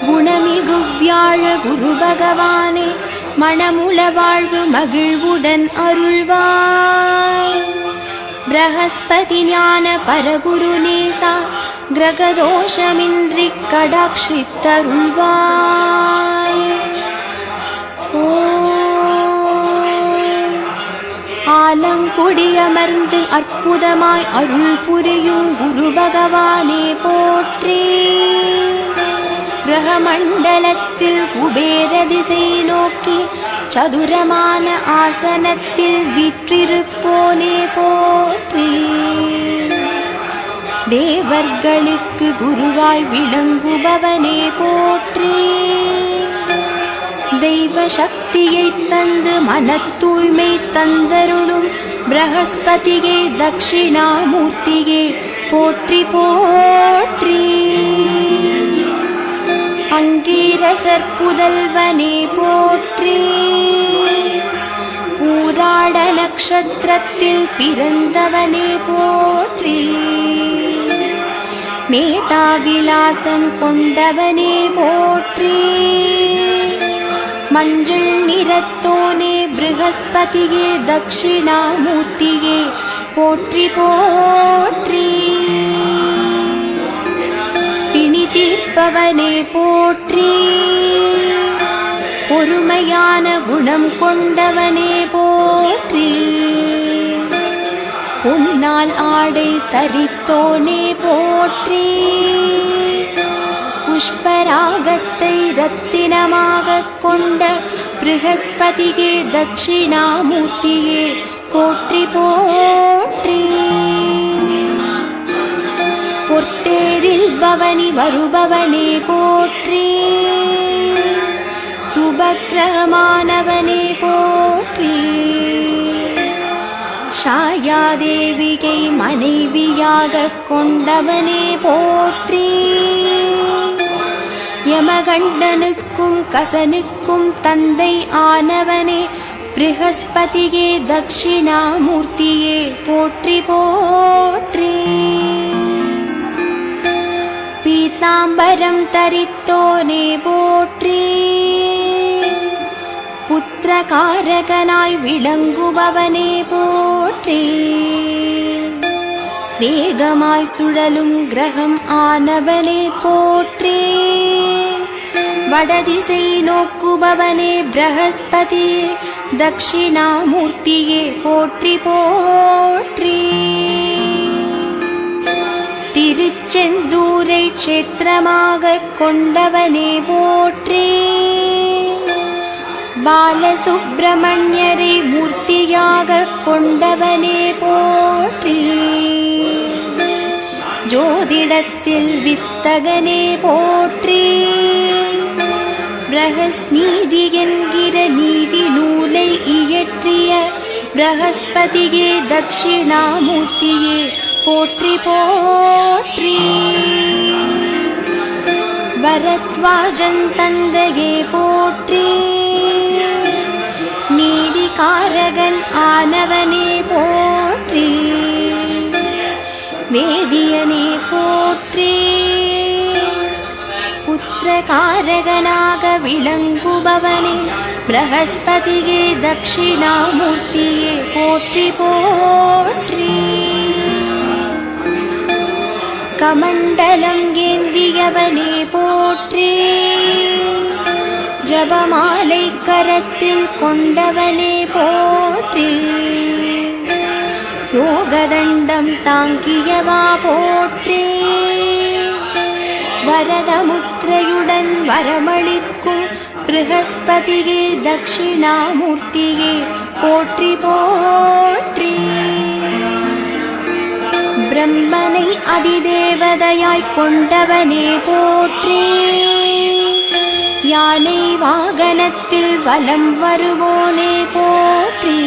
குணமிகு வியாழ குரு பகவானே மணமுள வாழ்வு மகிழ்வுடன் அருள்வாய் பிரகஸ்பதி ஞான பரகுரு நேசா கிரகதோஷமின்றி கடாட்சித்தருள்வாய் ஓம் ஆலங்குடியமர்ந்து அற்புதமாய் அருள் புரியும் குரு பகவானே போற்றி. கிரகமண்டலத்தில் குபேர திசை நோக்கி சதுரமான ஆசனத்தில் விற்றிருப்போனே போற்றி. தேவர்களுக்கு குருவாய் விளங்குபவனே போற்றி. தெய்வ சக்தியை தந்து மன தூய்மை தந்தருளும் பிரகஸ்பதியே தட்சிணாமூர்த்தியே போற்றி போற்றி. அங்கீரசர் புதல்வனே போற்றி. பூராட நட்சத்திரத்தில் பிறந்தவனே போற்றி. மேதாவிலாசம் கொண்டவனே போற்றி. மஞ்சள் நிறத்தோனே ப்ரகஸ்பதியே தட்சிணாமூர்த்தியே போற்றி போற்றி. பிணி தீர்ப்பவனே போற்றி. பொறுமையான குணம் கொண்டவனே போற்றி. பொன்னால் ஆடை தரித்தோனே போற்றி. புஷ்பராக ப்ரகஸ்பதியே தட்சிணாமூர்த்தியே போற்றி போற்றி பொற்தேரில் பவனி வருபவனே போற்றி சுபக்கிரகமானவனே போற்றி ஷாயாதேவிகை மனைவியாக கொண்டவனே போற்றி யமகண்டனுக்கும் கசனுக்கும் தந்தை ஆனவனே ப்ரகஸ்பதியே தட்சிணாமூர்த்தியே போற்றி போற்றி. பீதாம்பரம் தரித்தோனே போற்றி. புத்திரகாரகனாய் விளங்குபவனே போற்றி. வேகமாய் சுழலும் கிரகம் ஆனவனே போற்றே. வடதிசை நோக்குபவனே பிரகஸ்பதி தட்சிணாமூர்த்தியே போற்றி போற்றி. திருச்செந்தூரை க்ஷேத்திரமாக கொண்டவனே போற்றி. பாலசுப்பிரமணியரை மூர்த்தியாக கொண்டவனே போற்றி. ஜோதிடத்தில் வித்தகனே போற்றி. பிரகஸ்நீதி என்கிற நீதி நூலை இயற்றிய பிரகஸ்பதியே தட்சிணாமூர்த்தியே போற்றி போற்றி. பரத்வாஜன் தந்தையே போற்றி. நீதிகாரகன் ஆனவனே போற்றி. வேதியனே போற்றி. காரகனாக விளங்குபவனே பிரகஸ்பதியே தட்சிணாமூர்த்தியே போற்றி போற்றி கமண்டலம் ஏந்தியவனே போற்றி ஜபமாலை கரத்தில் கொண்டவனே போற்றி யோகதண்டம் தாங்கியவா போற்றி வரதமுத்து வரதமுத்திரையுடன் வரமளிக்கும் பிருகஸ்பதியே தட்சிணாமூர்த்தியே போற்றி போற்றி பிரம்மனை அதிதேவதையாய் கொண்டவனே போற்றி யானை வாகனத்தில் வலம் வருவோனே போற்றி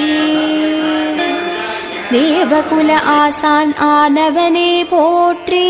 தேவகுல ஆசான் ஆனவனே போற்றே